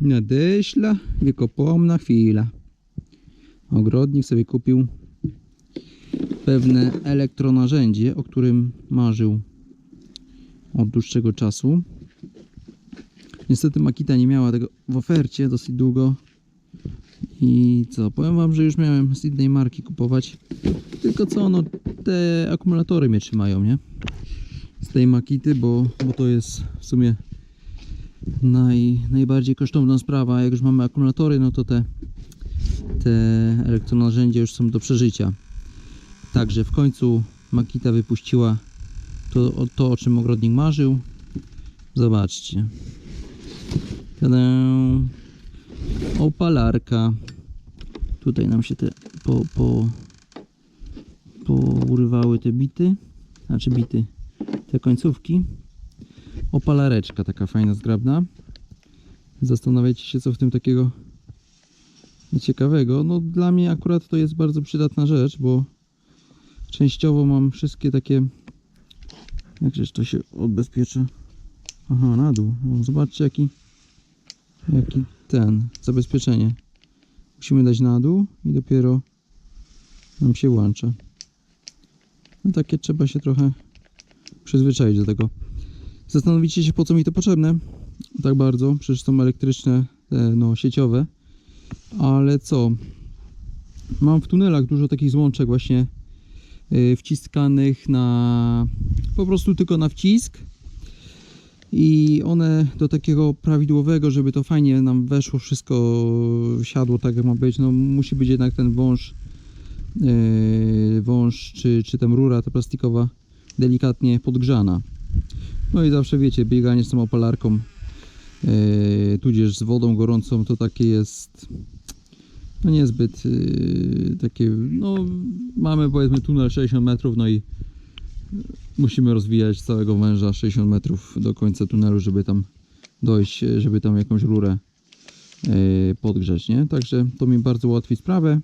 Nadeszła wiekopomna chwila. Ogrodnik sobie kupił pewne elektronarzędzie, o którym marzył od dłuższego czasu. Niestety Makita nie miała tego w ofercie dosyć długo. I co, powiem wam, że już miałem z innej marki kupować. Tylko co, no te akumulatory mnie trzymają, nie? Z tej Makity, bo, bo to jest w sumie naj, najbardziej kosztowna sprawa. Jak już mamy akumulatory, no to te, te elektronarzędzia już są do przeżycia. Także w końcu Makita wypuściła to, to o czym ogrodnik marzył. Zobaczcie. Tada! Opalarka. Tutaj nam się te po, po, pourywały te bity. Znaczy bity. Te końcówki. Opalareczka taka fajna, zgrabna. Zastanawiacie się co w tym takiego ciekawego. No dla mnie akurat to jest bardzo przydatna rzecz, bo częściowo mam wszystkie takie jakżeż to się odbezpiecza aha na dół. Zobaczcie jaki jaki ten zabezpieczenie. Musimy dać na dół i dopiero nam się włącza no takie trzeba się trochę przyzwyczaić do tego zastanowicie się po co mi to potrzebne? Tak bardzo przecież są elektryczne te, no sieciowe. Ale co? Mam w tunelach dużo takich złączek właśnie y, wciskanych na po prostu tylko na wcisk. I one do takiego prawidłowego, żeby to fajnie nam weszło, wszystko siadło tak jak ma być, no musi być jednak ten wąż yy, wąż czy, czy tam rura ta plastikowa delikatnie podgrzana no i zawsze wiecie, bieganie z tą opalarką yy, tudzież z wodą gorącą to takie jest no niezbyt yy, takie, no mamy powiedzmy tunel 60 metrów, no i musimy rozwijać całego węża 60 metrów do końca tunelu, żeby tam dojść, e, żeby tam jakąś rurę yy, podgrzeć, nie? Także to mi bardzo ułatwi sprawę.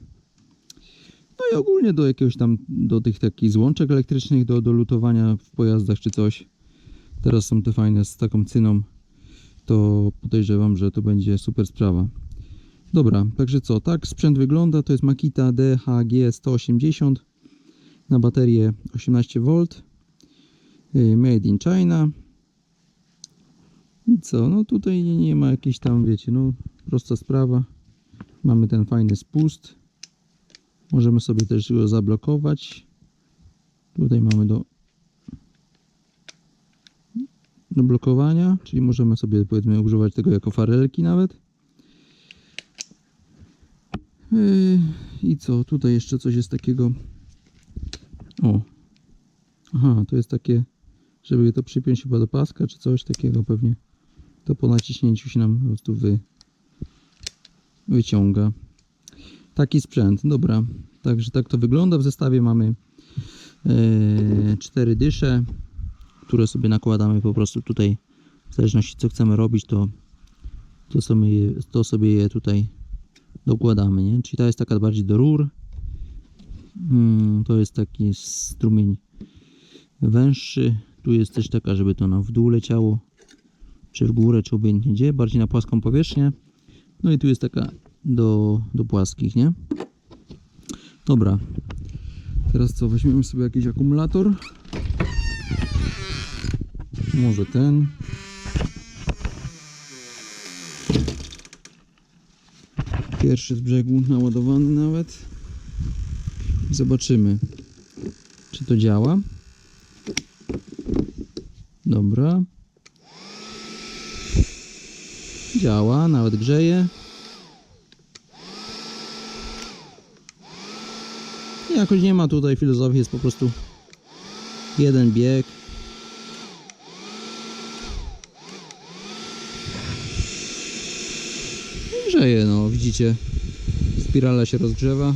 No i ogólnie do jakiegoś tam, do tych takich złączek elektrycznych, do, do lutowania w pojazdach czy coś. Teraz są te fajne z taką cyną, to podejrzewam, że to będzie super sprawa. Dobra, także co, tak sprzęt wygląda, to jest Makita DHG 180 na baterię 18V y, Made in China. I co, no tutaj nie, ma jakiejś tam, wiecie, no prosta sprawa. Mamy ten fajny spust. Możemy sobie też go zablokować. Tutaj mamy do do blokowania, czyli możemy sobie powiedzmy używać tego jako farelki nawet Yy, I co? Tutaj jeszcze coś jest takiego. O. Aha, to jest takie, żeby to przypiąć chyba do paska, czy coś takiego pewnie. To po naciśnięciu się nam po prostu wy, wyciąga. Taki sprzęt, dobra. Także tak to wygląda. W zestawie mamy yy, cztery dysze, które sobie nakładamy po prostu tutaj. W zależności co chcemy robić, to, to, sobie, to sobie je tutaj dokładamy, nie? Czyli ta jest taka bardziej do rur. Mm, to jest taki strumień węższy. Tu jest też taka, żeby to nam w dół leciało, czy w górę, czy obojętnie gdzie, bardziej na płaską powierzchnię. No i tu jest taka do, do płaskich, nie? Dobra. Teraz co, weźmiemy sobie jakiś akumulator. Może ten. Pierwszy z brzegu naładowany nawet. Zobaczymy, czy to działa. Dobra. Działa, nawet grzeje. Jakoś nie ma tutaj filozofii, jest po prostu jeden bieg. Grzeje, no widzicie. Spirala się rozgrzewa.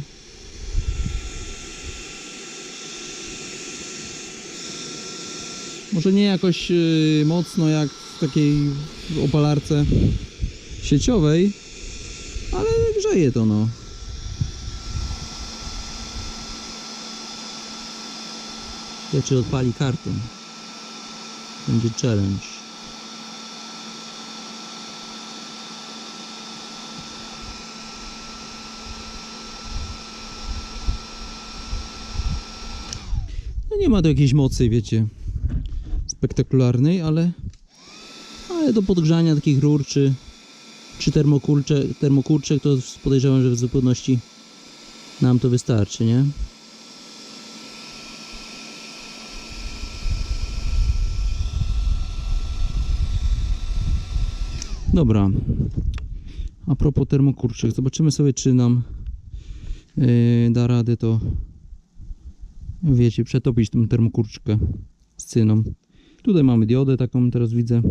Może nie jakoś yy, mocno jak w takiej opalarce sieciowej, ale grzeje to no. Czy odpali kartę. Będzie challenge. Ma to jakiejś mocy, wiecie, spektakularnej, ale, ale do podgrzania takich rur czy, czy termokurcze, termokurczek to podejrzewam, że w zupełności nam to wystarczy, nie? Dobra. A propos termokurczek, zobaczymy sobie, czy nam yy, da radę to, wiecie, przetopić tą termokurczkę z cyną. Tutaj mamy diodę taką, teraz widzę.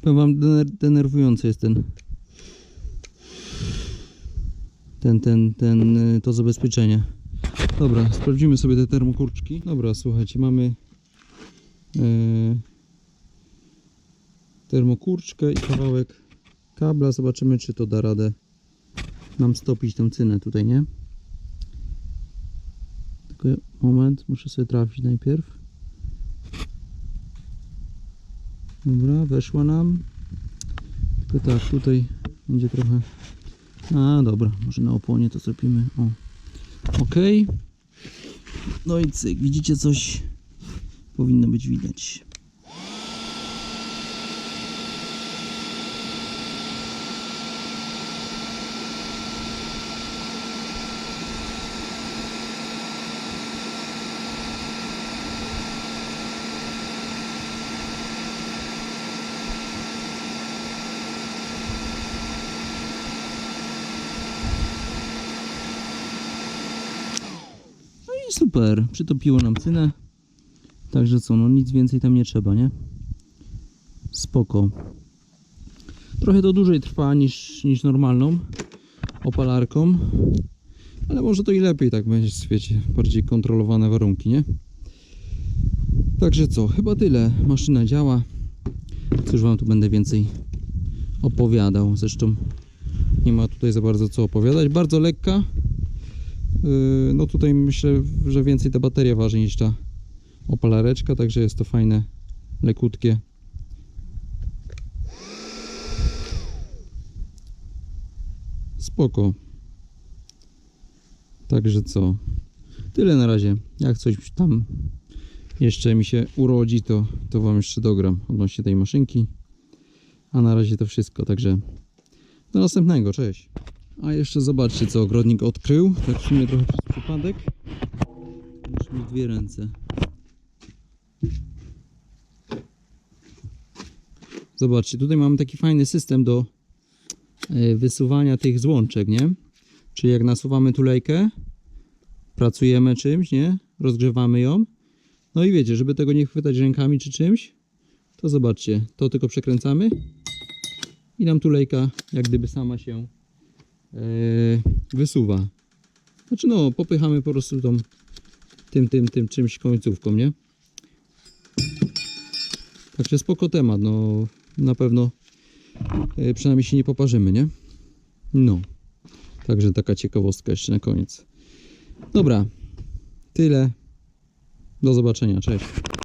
Powiem wam, dener denerwujący jest ten, ten, ten, ten, y, to zabezpieczenie. Dobra, sprawdzimy sobie te termokurczki. Dobra, słuchajcie, mamy yy, termokurczkę i kawałek kabla. Zobaczymy, czy to da radę nam stopić tą cynę tutaj, nie? Moment, muszę sobie trafić najpierw. Dobra, weszła nam. Tylko tak, tutaj będzie trochę... A, dobra, może na oponie to zrobimy. O. Ok. No i cyk, widzicie coś? Powinno być widać. I super, przytopiło nam cynę. Także co, no nic więcej tam nie trzeba, nie? Spoko. Trochę to dłużej trwa niż, niż normalną opalarką. Ale może to i lepiej tak będzie, wiecie, bardziej kontrolowane warunki, nie? Także co, chyba tyle. Maszyna działa. Cóż wam tu będę więcej opowiadał. Zresztą nie ma tutaj za bardzo co opowiadać. Bardzo lekka. Yy, No tutaj myślę, że więcej ta bateria waży niż ta opalareczka, także jest to fajne, lekutkie. Spoko. Także co? Tyle na razie. Jak coś tam jeszcze mi się urodzi, to, to wam jeszcze dogram odnośnie tej maszynki. A na razie to wszystko, także do następnego, cześć. A jeszcze zobaczcie, co ogrodnik odkrył. Tak w sumie trochę przez przypadek. Muszę mieć dwie ręce. Zobaczcie, tutaj mamy taki fajny system do e, wysuwania tych złączek, nie? Czyli jak nasuwamy tulejkę, pracujemy czymś, nie? Rozgrzewamy ją. No i wiecie, żeby tego nie chwytać rękami czy czymś, to zobaczcie, to tylko przekręcamy i nam tulejka jak gdyby sama się wysuwa. Znaczy no, popychamy po prostu tą, tym, tym, tym czymś końcówką, nie? Także spoko temat, no na pewno e, przynajmniej się nie poparzymy, nie? No. Także taka ciekawostka jeszcze na koniec. Dobra, tyle. Do zobaczenia, cześć.